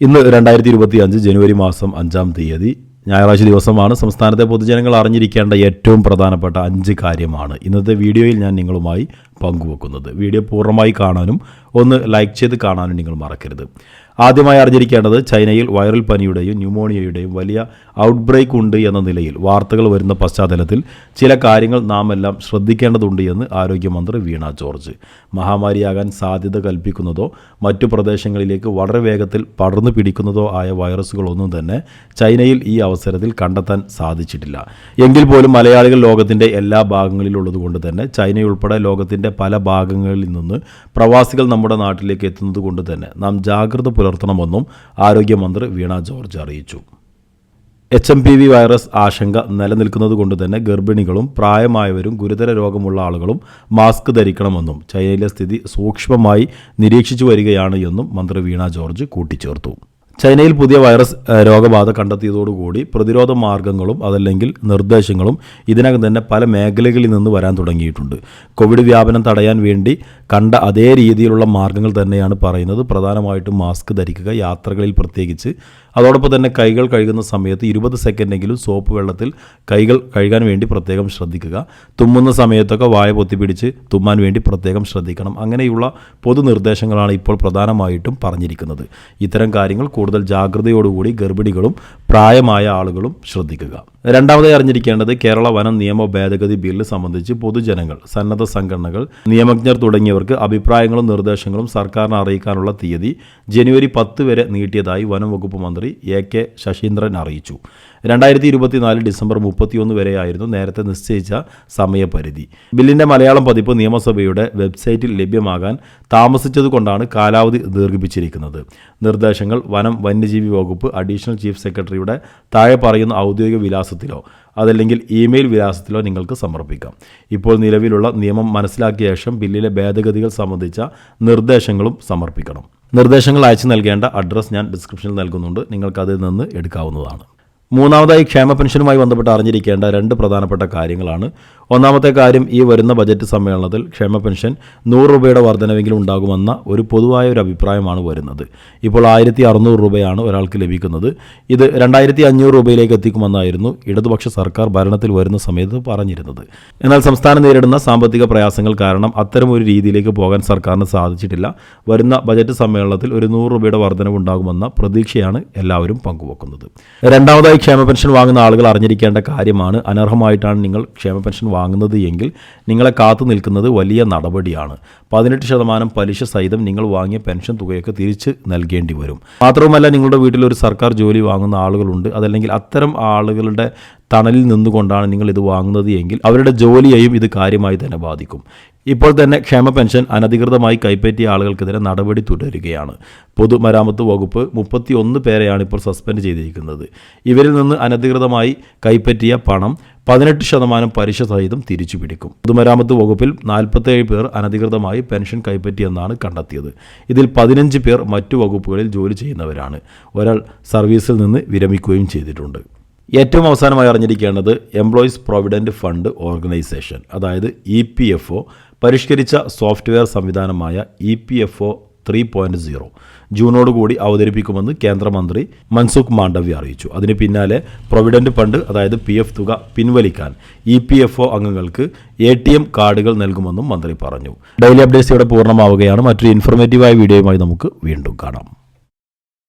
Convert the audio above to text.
ഇന്ന് രണ്ടായിരത്തി ഇരുപത്തി അഞ്ച് ജനുവരി മാസം അഞ്ചാം തീയതി ഞായറാഴ്ച ദിവസമാണ്. സംസ്ഥാനത്തെ പൊതുജനങ്ങൾ അറിഞ്ഞിരിക്കേണ്ട ഏറ്റവും പ്രധാനപ്പെട്ട അഞ്ച് കാര്യമാണ് ഇന്നത്തെ വീഡിയോയിൽ ഞാൻ നിങ്ങളുമായി പങ്കുവെക്കുന്നത്. വീഡിയോ പൂർണമായി കാണാനും ഒന്ന് ലൈക്ക് ചെയ്ത് കാണാനും നിങ്ങൾ മറക്കരുത്. ആദ്യമായി അറിഞ്ഞിരിക്കേണ്ടത് ചൈനയിൽ വൈറൽ പനിയുടെയും ന്യൂമോണിയയുടെയും വലിയ ഔട്ട്ബ്രേക്ക് ഉണ്ട് എന്ന നിലയിൽ വാർത്തകൾ വരുന്ന പശ്ചാത്തലത്തിൽ ചില കാര്യങ്ങൾ നാം എല്ലാം ശ്രദ്ധിക്കേണ്ടതുണ്ട് എന്ന് ആരോഗ്യമന്ത്രി വീണ ജോർജ്. മഹാമാരിയാകാൻ സാധ്യത കൽപ്പിക്കുന്നതോ മറ്റു പ്രദേശങ്ങളിലേക്ക് വളരെ വേഗത്തിൽ പടർന്നു പിടിക്കുന്നതോ ആയ വൈറസുകളൊന്നും തന്നെ ചൈനയിൽ ഈ അവസരത്തിൽ കണ്ടെത്താൻ സാധിച്ചിട്ടില്ല. എങ്കിൽ പോലും മലയാളികൾ ലോകത്തിന്റെ എല്ലാ ഭാഗങ്ങളിലുള്ളതുകൊണ്ട് തന്നെ ചൈനയുൾപ്പെടെ ലോകത്തിന്റെ പല ഭാഗങ്ങളിൽ നിന്ന് പ്രവാസികൾ നമ്മുടെ നാട്ടിലേക്ക് എത്തുന്നത് കൊണ്ട് തന്നെ നാം ജാഗ്രത പുലർത്തണമെന്നും ആരോഗ്യമന്ത്രി വീണ ജോർജ് അറിയിച്ചു. H M P V virus ആശങ്ക നിലനിൽക്കുന്നതുകൊണ്ട് തന്നെ ഗർഭിണികളും പ്രായമായവരും ഗുരുതര രോഗമുള്ള ആളുകളും മാസ്ക് ധരിക്കണമെന്നും ചൈനയിലെ സ്ഥിതി സൂക്ഷ്മമായി നിരീക്ഷിച്ചു വരികയാണ് എന്നും മന്ത്രി വീണ ജോർജ് കൂട്ടിച്ചേർത്തു. ചൈനയിൽ പുതിയ വൈറസ് രോഗബാധ കണ്ടെത്തിയതോടുകൂടി പ്രതിരോധ മാർഗങ്ങളും അതല്ലെങ്കിൽ നിർദ്ദേശങ്ങളും ഇതിനകം തന്നെ പല മേഖലകളിൽ നിന്ന് വരാൻ തുടങ്ങിയിട്ടുണ്ട്. കോവിഡ് വ്യാപനം തടയാൻ വേണ്ടി കണ്ട അതേ രീതിയിലുള്ള മാർഗങ്ങൾ തന്നെയാണ് പറയുന്നത്. പ്രധാനമായിട്ടും മാസ്ക് ധരിക്കുക യാത്രകളിൽ പ്രത്യേകിച്ച്. അതോടൊപ്പം തന്നെ കൈകൾ കഴുകുന്ന സമയത്ത് ഇരുപത് സെക്കൻഡെങ്കിലും സോപ്പ് വെള്ളത്തിൽ കൈകൾ കഴുകാൻ വേണ്ടി പ്രത്യേകം ശ്രദ്ധിക്കുക. തുമ്മുന്ന സമയത്തൊക്കെ വായ പൊത്തിപ്പിടിച്ച് തുമ്മാൻ വേണ്ടി പ്രത്യേകം ശ്രദ്ധിക്കണം. അങ്ങനെയുള്ള പൊതു നിർദ്ദേശങ്ങളാണ് ഇപ്പോൾ പ്രധാനമായിട്ടും പറഞ്ഞിരിക്കുന്നത്. ഇത്തരം കാര്യങ്ങൾ കൂടുതൽ ജാഗ്രതയോടുകൂടി ഗർഭിണികളും പ്രായമായ ആളുകളും ശ്രദ്ധിക്കുക. രണ്ടാമതായി അറിഞ്ഞിരിക്കേണ്ടത് കേരള വനം നിയമ ഭേദഗതി ബില്ല് സംബന്ധിച്ച് പൊതുജനങ്ങൾ സന്നദ്ധ സംഘടനകൾ നിയമജ്ഞർ തുടങ്ങിയവർക്ക് അഭിപ്രായങ്ങളും നിർദ്ദേശങ്ങളും സർക്കാരിനെ അറിയിക്കാനുള്ള തീയതി ജനുവരി പത്ത് വരെ നീട്ടിയതായി വനം വകുപ്പ് മന്ത്രി എ കെ ശശീന്ദ്രൻ അറിയിച്ചു. രണ്ടായിരത്തി ഇരുപത്തിനാല് ഡിസംബർ മുപ്പത്തിയൊന്ന് വരെയായിരുന്നു നേരത്തെ നിശ്ചയിച്ച സമയപരിധി. ബില്ലിന്റെ മലയാളം പതിപ്പ് നിയമസഭയുടെ വെബ്സൈറ്റിൽ ലഭ്യമാകാൻ താമസിച്ചതുകൊണ്ടാണ് കാലാവധി ദീർഘിപ്പിച്ചിരിക്കുന്നത്. നിർദ്ദേശങ്ങൾ വനം വന്യജീവി വകുപ്പ് അഡീഷണൽ ചീഫ് സെക്രട്ടറിയുടെ താഴെ പറയുന്ന ഔദ്യോഗിക വിലാസത്തിലോ അതല്ലെങ്കിൽ ഇമെയിൽ വിലാസത്തിലോ നിങ്ങൾക്ക് സമർപ്പിക്കാം. ഇപ്പോൾ നിലവിലുള്ള നിയമം മനസ്സിലാക്കിയ ശേഷം ബില്ലിലെ ഭേദഗതികൾ സംബന്ധിച്ച നിർദ്ദേശങ്ങളും സമർപ്പിക്കണം. നിർദ്ദേശങ്ങൾ അയച്ചു നൽകേണ്ട അഡ്രസ്സ് ഞാൻ ഡിസ്ക്രിപ്ഷനിൽ നൽകുന്നുണ്ട്. നിങ്ങൾക്ക് അതിൽ നിന്ന് എടുക്കാവുന്നതാണ്. മൂന്നാമതായി ക്ഷേമ പെൻഷനുമായി ബന്ധപ്പെട്ട് അറിഞ്ഞിരിക്കേണ്ട രണ്ട് പ്രധാനപ്പെട്ട കാര്യങ്ങളാണ് ഒന്നാമത്തെ കാര്യം ഈ വരുന്ന ബജറ്റ് സമ്മേളനത്തിൽ ക്ഷേമ പെൻഷൻ നൂറ് രൂപയുടെ വർധനവെങ്കിലും ഉണ്ടാകുമെന്ന ഒരു പൊതുവായ ഒരു അഭിപ്രായമാണ് വരുന്നത്. ഇപ്പോൾ ആയിരത്തി അറുന്നൂറ് രൂപയാണ് ഒരാൾക്ക് ലഭിക്കുന്നത്. ഇത് രണ്ടായിരത്തി അഞ്ഞൂറ് രൂപയിലേക്ക് എത്തിക്കുമെന്നായിരുന്നു ഇടതുപക്ഷ സർക്കാർ ഭരണത്തിൽ വരുന്ന സമയത്ത് പറഞ്ഞിരുന്നത്. എന്നാൽ സംസ്ഥാനം നേരിടുന്ന സാമ്പത്തിക പ്രയാസങ്ങൾ കാരണം അത്തരം ഒരു രീതിയിലേക്ക് പോകാൻ സർക്കാരിന് സാധിച്ചിട്ടില്ല. വരുന്ന ബജറ്റ് സമ്മേളനത്തിൽ ഒരു നൂറ് രൂപയുടെ വർധനവ് ഉണ്ടാകുമെന്ന പ്രതീക്ഷയാണ് എല്ലാവരും പങ്കുവെക്കുന്നത്. രണ്ടാമതായി ക്ഷേമ പെൻഷൻ വാങ്ങുന്ന ആളുകൾ അറിഞ്ഞിരിക്കേണ്ട കാര്യമാണ് അനർഹമായിട്ടാണ് നിങ്ങൾ ക്ഷേമ പെൻഷൻ വാങ്ങുന്നത് എങ്കിൽ നിങ്ങളെ കാത്തു നിൽക്കുന്നത് വലിയ നടപടിയാണ്. പതിനെട്ട് ശതമാനം പലിശ സഹിതം നിങ്ങൾ വാങ്ങിയ പെൻഷൻ തുകയൊക്കെ തിരിച്ച് നൽകേണ്ടി വരും. മാത്രവുമല്ല നിങ്ങളുടെ വീട്ടിൽ ഒരു സർക്കാർ ജോലി വാങ്ങുന്ന ആളുകളുണ്ട്. അതല്ലെങ്കിൽ അത്തരം ആളുകളുടെ തണലിൽ നിന്നുകൊണ്ടാണ് നിങ്ങൾ ഇത് വാങ്ങുന്നത് എങ്കിൽ അവരുടെ ജോലിയെയും ഇത് കാര്യമായി തന്നെ ബാധിക്കും. ഇപ്പോൾ തന്നെ ക്ഷേമ പെൻഷൻ അനധികൃതമായി കൈപ്പറ്റിയ ആളുകൾക്കെതിരെ നടപടി തുടരുകയാണ്. പൊതുമരാമത്ത് വകുപ്പ് മുപ്പത്തി ഒന്ന് പേരെയാണ് ഇപ്പോൾ സസ്പെൻഡ് ചെയ്തിരിക്കുന്നത്. ഇവരിൽ നിന്ന് അനധികൃതമായി കൈപ്പറ്റിയ പണം പതിനെട്ട് ശതമാനം പലിശ സഹിതം തിരിച്ചു പിടിക്കും പൊതുമരാമത്ത് വകുപ്പിൽ നാൽപ്പത്തേഴ് പേർ അനധികൃതമായി പെൻഷൻ കൈപ്പറ്റിയെന്നാണ് കണ്ടെത്തിയത്. ഇതിൽ പതിനഞ്ച് പേർ മറ്റു വകുപ്പുകളിൽ ജോലി ചെയ്യുന്നവരാണ്. ഒരാൾ സർവീസിൽ നിന്ന് വിരമിക്കുകയും ചെയ്തിട്ടുണ്ട്. ഏറ്റവും അവസാനമായി അറിഞ്ഞിരിക്കേണ്ടത് എംപ്ലോയീസ് പ്രൊവിഡന്റ് ഫണ്ട് ഓർഗനൈസേഷൻ അതായത് ഇ പി എഫ് ഒ പരിഷ്കരിച്ച സോഫ്റ്റ്വെയർ സംവിധാനമായ E P F O three point zero ജൂണോടുകൂടി അവതരിപ്പിക്കുമെന്ന് കേന്ദ്രമന്ത്രി മൻസുഖ് മാണ്ഡവ്യ അറിയിച്ചു. അതിന് പിന്നാലെ പ്രൊവിഡന്റ് ഫണ്ട് അതായത് പി എഫ് തുക പിൻവലിക്കാൻ ഇ പി എഫ് ഒ അംഗങ്ങൾക്ക് എ ടി എം കാർഡുകൾ നൽകുമെന്നും മന്ത്രി പറഞ്ഞു. ഡെയിലി അപ്ഡേറ്റ്സ് ഇവിടെ പൂർണമാവുകയാണ്. മറ്റൊരു ഇൻഫോർമേറ്റീവായ വീഡിയോയുമായി നമുക്ക് വീണ്ടും കാണാം.